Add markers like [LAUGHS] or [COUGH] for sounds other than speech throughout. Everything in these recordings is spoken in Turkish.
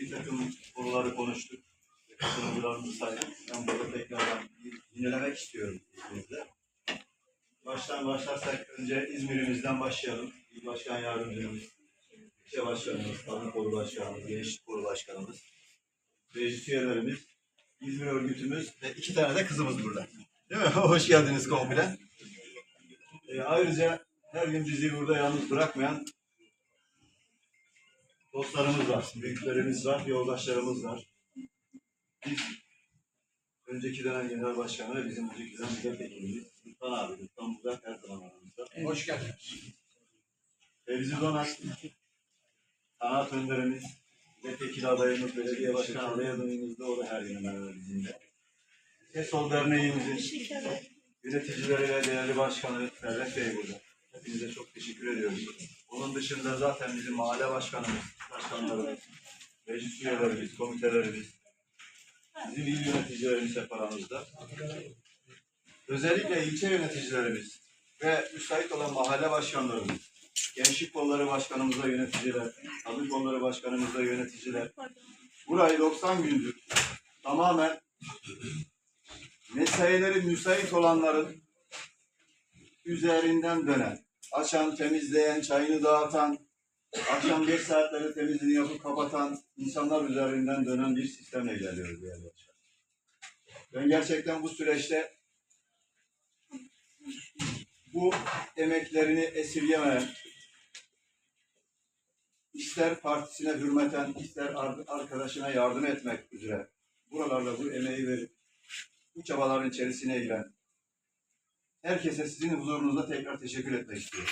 bir takım konuları konuştuk. Katılımcılarımızı saydık. Ben burada tekrardan yinelemek istiyorum izninizle. Baştan başlarsak önce İzmir'imizden başlayalım. İl Başkan Yardımcımız, İlçe Başkanımız, Kadın Kolu Başkanımız, Gençlik Kolu Başkanımız, meclis üyelerimiz, İzmir örgütümüz ve iki tane de kızımız burada. Değil mi? [LAUGHS] Hoş geldiniz komple. Ee, ayrıca her gün bizi burada yalnız bırakmayan dostlarımız var, büyüklerimiz var, yoldaşlarımız var. Biz önceki dönem genel başkanı ve bizim önceki dönem milletvekilimiz Lütfen abi, Lütfen Budak her zaman aramızda. Hoş geldiniz. Fevzi Donat, Sanat Önderimiz, milletvekili adayımız, belediye başkanı aday adayımız da o da her gün hemen hemen bizimle. TESOL Derneğimizin yöneticileri ve değerli başkanı Ferhat Bey burada. Hepinize çok teşekkür ediyoruz. Onun dışında zaten bizim mahalle başkanımız, başkanlarımız, meclis üyelerimiz, komitelerimiz, bizim il yöneticilerimiz hep aramızda. Özellikle ilçe yöneticilerimiz ve müsait olan mahalle başkanlarımız, gençlik kolları başkanımızla yöneticiler, kadın kolları başkanımızla yöneticiler, burayı 90 gündür tamamen mesaileri müsait olanların üzerinden dönen, açan, temizleyen, çayını dağıtan, akşam geç saatleri temizliğini yapıp kapatan insanlar üzerinden dönen bir sistemle ilerliyoruz değerli başkanım. Ben gerçekten bu süreçte bu emeklerini esirgemeyen, ister partisine hürmeten, ister ar- arkadaşına yardım etmek üzere buralarda bu emeği verip bu çabaların içerisine giren herkese sizin huzurunuzda tekrar teşekkür etmek istiyorum.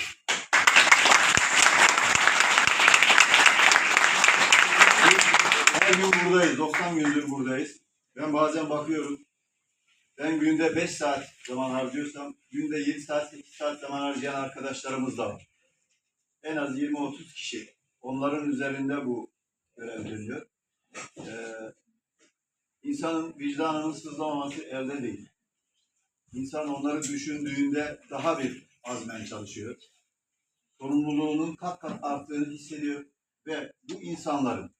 Her gün buradayız, 90 gündür buradayız. Ben bazen bakıyorum, ben günde 5 saat zaman harcıyorsam, günde 7 saat, 8 saat zaman harcayan arkadaşlarımız da var. En az 20-30 kişi. Onların üzerinde bu görev dönüyor. Ee, insanın vicdanının sızlamaması elde değil. İnsan onları düşündüğünde daha bir azmen çalışıyor. Sorumluluğunun kat kat arttığını hissediyor. Ve bu insanların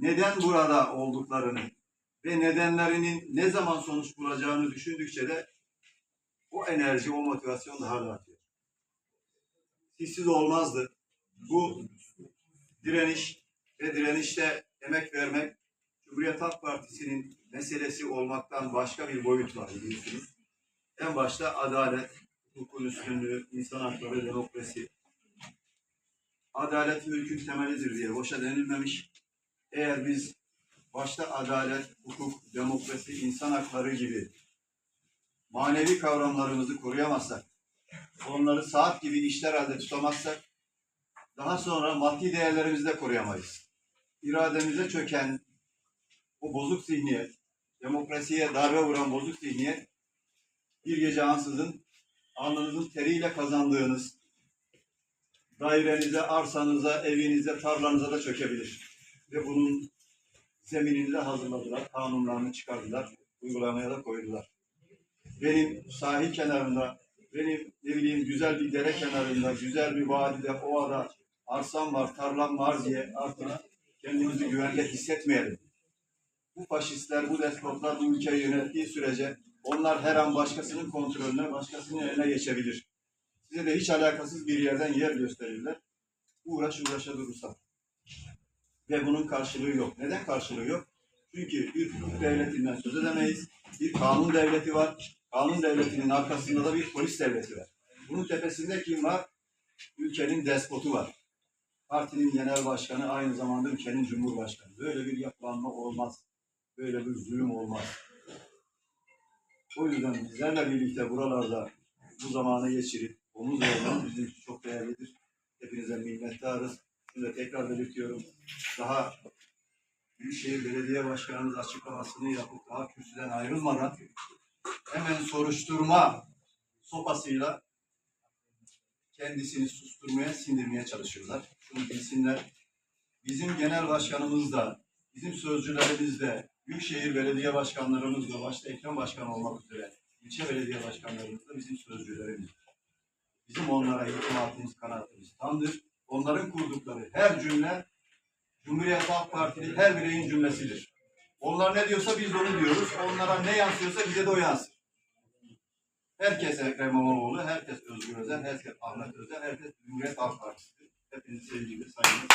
neden burada olduklarını ve nedenlerinin ne zaman sonuç bulacağını düşündükçe de o enerji, o motivasyon daha da artıyor. Sizsiz olmazdı. Bu direniş ve direnişte emek vermek Cumhuriyet Halk Partisi'nin meselesi olmaktan başka bir boyut var biliyorsunuz. En başta adalet, hukukun üstünlüğü, insan hakları, demokrasi. Adalet mülkün temelidir diye boşa denilmemiş. Eğer biz başta adalet, hukuk, demokrasi, insan hakları gibi manevi kavramlarımızı koruyamazsak, onları saat gibi işler halde tutamazsak, daha sonra maddi değerlerimizi de koruyamayız. İrademize çöken o bozuk zihniyet, demokrasiye darbe vuran bozuk zihniyet, bir gece ansızın alnınızın teriyle kazandığınız dairenize, arsanıza, evinize, tarlanıza da çökebilir. Ve bunun zeminini de hazırladılar, kanunlarını çıkardılar, uygulamaya da koydular. Benim sahil kenarında, benim ne bileyim güzel bir dere kenarında, güzel bir vadide, ovada arsam var, tarlam var diye artık kendimizi güvende hissetmeyelim. Bu faşistler, bu despotlar bu ülkeyi yönettiği sürece onlar her an başkasının kontrolüne, başkasının eline geçebilir. Size de hiç alakasız bir yerden yer gösterirler. Uğraş uğraşa durursa. Ve bunun karşılığı yok. Neden karşılığı yok? Çünkü bir hukuk devletinden söz edemeyiz. Bir kanun devleti var. Kanun devletinin arkasında da bir polis devleti var. Bunun tepesinde kim var? Ülkenin despotu var. Partinin genel başkanı aynı zamanda ülkenin cumhurbaşkanı. Böyle bir yapılanma olmaz. Böyle bir zulüm olmaz. O yüzden bizlerle birlikte buralarda bu zamanı geçirip omuz vermemiz bizim için çok değerlidir. Hepinize minnettarız. Da tekrar belirtiyorum. Daha Büyükşehir Belediye Başkanımız açıklamasını yapıp daha kürsüden ayrılmadan hemen soruşturma sopasıyla kendisini susturmaya, sindirmeye çalışıyorlar. Şunu bilsinler. Bizim genel başkanımız da, bizim sözcülerimiz de, Büyükşehir Belediye Başkanlarımız da, başta Ekrem Başkan olmak üzere, ilçe belediye başkanlarımız da bizim sözcülerimiz. Bizim onlara itimatımız, kanaatimiz tamdır. Onların kurdukları her cümle Cumhuriyet Halk Partili her bireyin cümlesidir. Onlar ne diyorsa biz onu diyoruz. Onlara ne yansıyorsa bize de o yansır. Herkes Ekrem İmamoğlu, herkes Özgür Özel, herkes Ahmet Özel, herkes Cumhuriyet Halk Partisi'dir. Hepinizi sevgiyle, saygıyla.